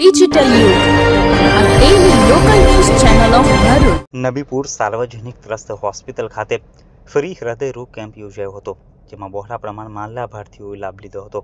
Digital. Nabipur સાર્વજનિક trust hospital ખાતે free હૃદય રોગ કેમ્પ યોજાયો હતો, જેમાં બહોળા પ્રમાણમાં લાભાર્થીઓએ લાભ લીધો હતો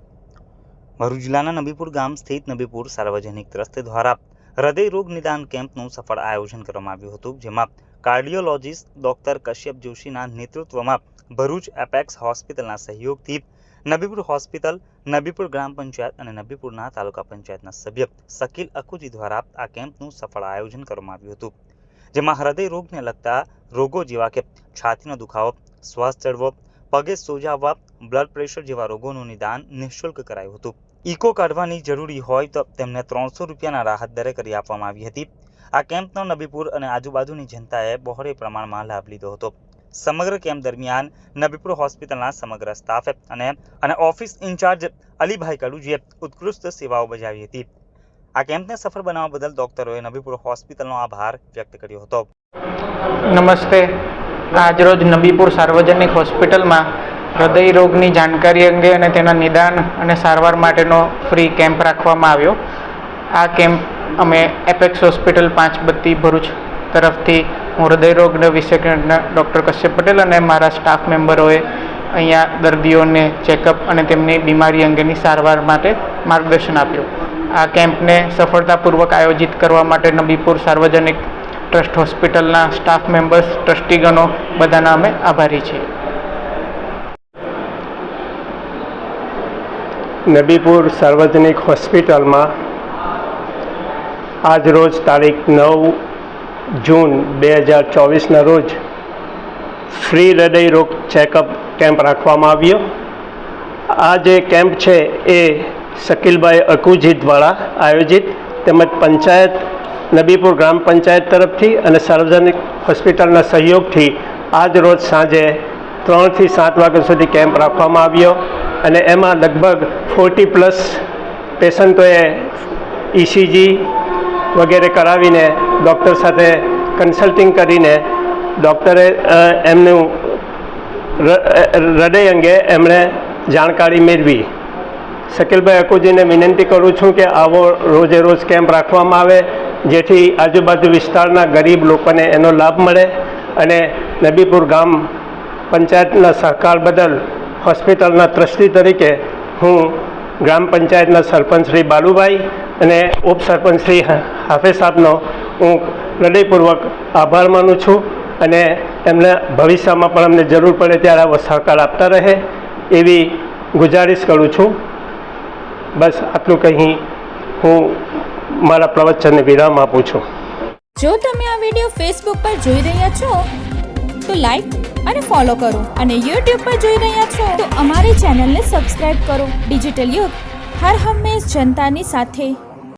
ભરૂચ જિલ્લાના નબીપુર ગામ સ્થિત નબીપુર સાર્વજનિક ટ્રસ્ટ દ્વારા હૃદય રોગ નિદાન કેમ્પનું સફળ આયોજન કરવામાં આવ્યું હતું, જેમાં કાર્ડિયોલોજિસ્ટ ડોક્ટર કશ્યપ જોશીના નેતૃત્વમાં ભરૂચ એપેક્સ હોસ્પિટલના સહયોગથી નબીપુર હોસ્પિટલ, નબીપુર ગ્રામ પંચાયત અને નબીપુરના તાલુકા પંચાયતના સભ્ય શકીલ અકુજી દ્વારા આ કેમ્પનું સફળ આયોજન કરવામાં આવ્યું હતું. જેમાં હૃદય રોગને લગતા રોગો જેવા કે છાતીનો દુખાવો, શ્વાસ ચડવો, પગે સોજાવવા બ્લડ પ્રેશર જેવા રોગોનું નિદાન નિઃશુલ્ક કરાયું હતું. ઇકો કાઢવાની જરૂરી હોય તો તેમને ત્રણસો રૂપિયાના રાહત દરે કરી આપવામાં આવી હતી. આ કેમ્પનો નબીપુર અને આજુબાજુની જનતાએ બહોળે પ્રમાણમાં લાભ લીધો હતો. સમગ્ર કેમ્પ દરમિયાન નબીપુર હોસ્પિટલના સમગ્ર સ્ટાફે અને અને ઓફિસ ઇન્ચાર્જ અલીભાઈ કડુજીએ ઉત્કૃષ્ટ સેવાઓ બજાવી હતી. આ કેમ્પને સફળ બનાવવા બદલ ડોક્ટરોએ નબીપુર હોસ્પિટલનો આભાર વ્યક્ત કર્યો હતો. નમસ્તે. આજરોજ નબીપુર સાર્વજનિક હોસ્પિટલમાં હૃદય રોગની જાણકારી અંગે અને તેના નિદાન અને સારવાર માટેનો ફ્રી કેમ્પ રાખવામાં આવ્યો. આ કેમ્પ અમે એપેક્સ હોસ્પિટલ પાંચ બત્તી ભરૂચ તરફથી હું હૃદયરોગ વિશેષજ્ઞ ડૉક્ટર કશ્યપ પટેલ અને મારા સ્ટાફ મેમ્બરોએ અહીંયા દર્દીઓને ચેકઅપ અને તેમની બીમારી અંગેની સારવાર માટે માર્ગદર્શન આપ્યું. આ કેમ્પને સફળતાપૂર્વક આયોજિત કરવા માટે નબીપુર સાર્વજનિક ટ્રસ્ટ હોસ્પિટલના સ્ટાફ મેમ્બર્સ, ટ્રસ્ટીગણો બધાના અમે આભારી છીએ. નબીપુર સાર્વજનિક હોસ્પિટલમાં આજ રોજ તારીખ નવ જૂન બે હજાર ચોવીસના રોજ ફ્રી હૃદય રોગ ચેકઅપ કેમ્પ રાખવામાં આવ્યો. આ જે કેમ્પ છે એ શકીલભાઈ અકુજી દ્વારા આયોજિત તેમજ પંચાયત, નબીપુર ગ્રામ પંચાયત તરફથી અને સાર્વજનિક હોસ્પિટલના સહયોગથી આજ રોજ સાંજે ત્રણથી સાત વાગ્યા સુધી કેમ્પ રાખવામાં આવ્યો અને એમાં લગભગ ફોર્ટી પ્લસ પેશન્ટોએ ઇસીજી વગેરે કરાવીને ડૉક્ટર સાથે કન્સલ્ટિંગ કરીને ડૉક્ટરે એમનું હૃદય અંગે એમણે જાણકારી મેળવી. શકીલભાઈ અકુજીને વિનંતી કરું છું કે આવો રોજે રોજ કેમ્પ રાખવામાં આવે, જેથી આજુબાજુ વિસ્તારના ગરીબ લોકોને એનો લાભ મળે અને નબીપુર ગામ પંચાયતના સહકાર બદલ હોસ્પિટલના ટ્રસ્ટી તરીકે હું ગ્રામ પંચાયતના સરપંચ શ્રી બાલુભાઈ અને ઉપસરપંચ શ્રી હા- હાફેઝ સાહેબનો હું હૃદયપૂર્વક આભાર માનું છું અને એમને ભવિષ્યમાં પણ અમને જરૂર પડે ત્યારે આવો સહકાર આપતા રહે એવી ગુજારિશ કરું છું. બસ આટલું કહી હું મારા પ્રવચનને વિરામ આપું છું. જો તમે આ વીડિયો ફેસબુક પર જોઈ રહ્યા છો, તો લાઈક અને ફોલો કરો અને યુટ્યુબ પર જોઈ રહ્યા છો, તો અમારી ચેનલને સબસ્ક્રાઇબ કરો. ડિજિટલ યુગ હર હંમેશ જનતાની સાથે